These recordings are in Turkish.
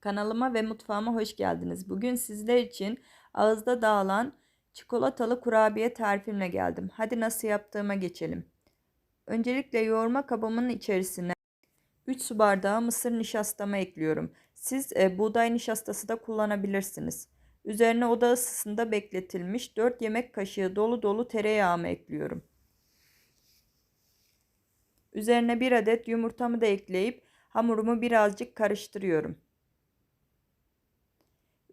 Kanalıma ve mutfağıma hoş geldiniz. Bugün sizler için ağızda dağılan çikolatalı kurabiye tarifimle geldim. Hadi nasıl yaptığıma geçelim. Öncelikle yoğurma kabımın içerisine 3 su bardağı mısır nişastamı ekliyorum. Siz e, buğday nişastası da kullanabilirsiniz. Üzerine oda ısısında bekletilmiş 4 yemek kaşığı dolu dolu tereyağımı ekliyorum. Üzerine bir adet yumurtamı da ekleyip hamurumu birazcık karıştırıyorum.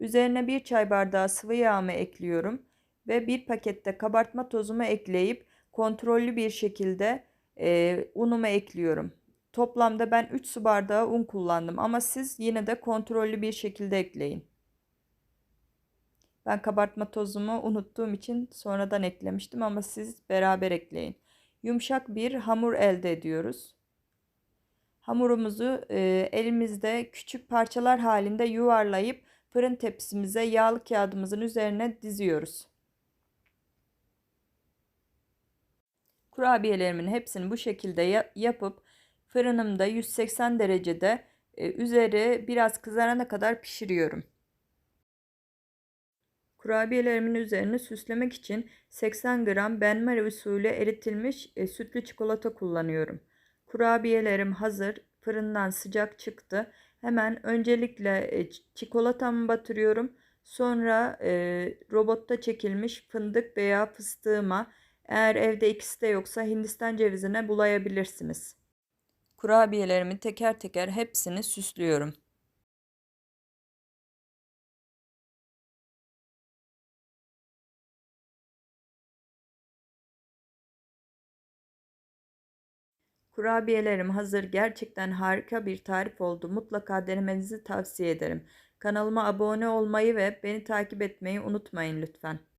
Üzerine bir çay bardağı sıvı yağımı ekliyorum ve bir pakette kabartma tozumu ekleyip kontrollü bir şekilde e, unumu ekliyorum. Toplamda ben 3 su bardağı un kullandım ama siz yine de kontrollü bir şekilde ekleyin. Ben kabartma tozumu unuttuğum için sonradan eklemiştim ama siz beraber ekleyin. Yumuşak bir hamur elde ediyoruz. Hamurumuzu e, elimizde küçük parçalar halinde yuvarlayıp fırın tepsimize yağlı kağıdımızın üzerine diziyoruz. Kurabiyelerimin hepsini bu şekilde yapıp fırınımda 180 derecede e, üzeri biraz kızarana kadar pişiriyorum. Kurabiyelerimin üzerine süslemek için 80 gram benmari usulü eritilmiş e, sütlü çikolata kullanıyorum. Kurabiyelerim hazır. Fırından sıcak çıktı. Hemen öncelikle e, çikolatamı batırıyorum. Sonra e, robotta çekilmiş fındık veya fıstığıma eğer evde ikisi de yoksa Hindistan cevizine bulayabilirsiniz. Kurabiyelerimi teker teker hepsini süslüyorum. Kurabiyelerim hazır. Gerçekten harika bir tarif oldu. Mutlaka denemenizi tavsiye ederim. Kanalıma abone olmayı ve beni takip etmeyi unutmayın lütfen.